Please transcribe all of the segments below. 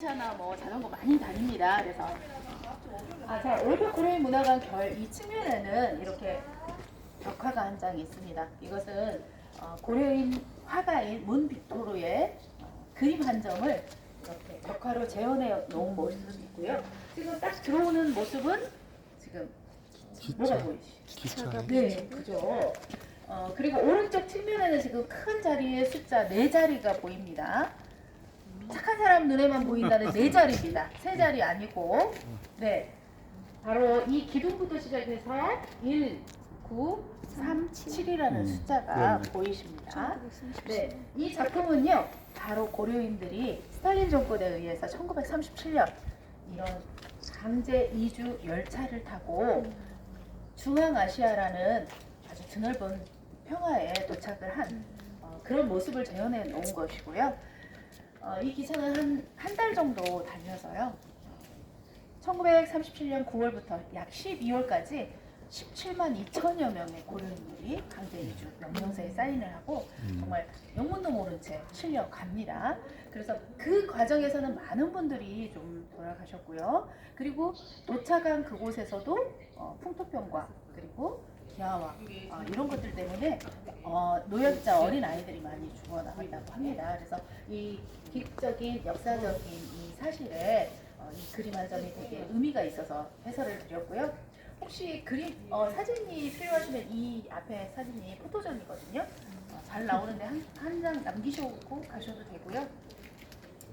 차나 뭐 자전거 많이 다닙니다. 그래서 아, 자 올드 고려인 문화관 결 이 측면에는 이렇게 벽화가 한 장 있습니다. 이것은 어, 고려인 화가인 문 빅토르의 어, 그림 한 점을 이렇게 벽화로 재현해 놓은 모습이 있고요. 지금 딱 들어오는 모습은 지금 뭐가 보이시죠? 기차. 네, 그죠. 어, 그리고 오른쪽 측면에는 지금 큰 자리에 숫자 네 자리가 보입니다. 착한 사람 눈에만 보인다는 네 자리입니다. 세 자리 아니고, 네. 바로 이 기둥부터 시작해서 1, 9, 3, 7이라는 음, 숫자가 네. 보이십니다. 네, 이 작품은요, 바로 고려인들이 스탈린 정권에 의해서 1937년 이런 강제 이주 열차를 타고 중앙아시아라는 아주 드넓은 평화에 도착을 한 어, 그런 모습을 재현해 놓은 것이고요. 어, 이 기차는 한 한 달 정도 다녀서요. 1937년 9월부터 약 12월까지 17만 2천여 명의 고려인들이 강제 이주 명령서에 사인을 하고 정말 영문도 모른 채 실려 갑니다. 그래서 그 과정에서는 많은 분들이 좀 돌아가셨고요. 그리고 도착한 그곳에서도 어, 풍토병과 그리고 기아와 어, 이런 것들 때문에 어, 노약자 어린 아이들이 많이 죽어나갔다고 합니다. 그래서 이 기적인 역사적인 이 사실에 어, 이 그림 한 점이 되게 의미가 있어서 해설을 드렸고요. 혹시 그림 어, 사진이 필요하시면 이 앞에 사진이 포토전이거든요. 어, 잘 나오는데 한 장 남기시고 가셔도 되고요.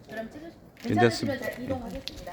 그럼 찍으 괜찮으시면. 제가 이동하겠습니다.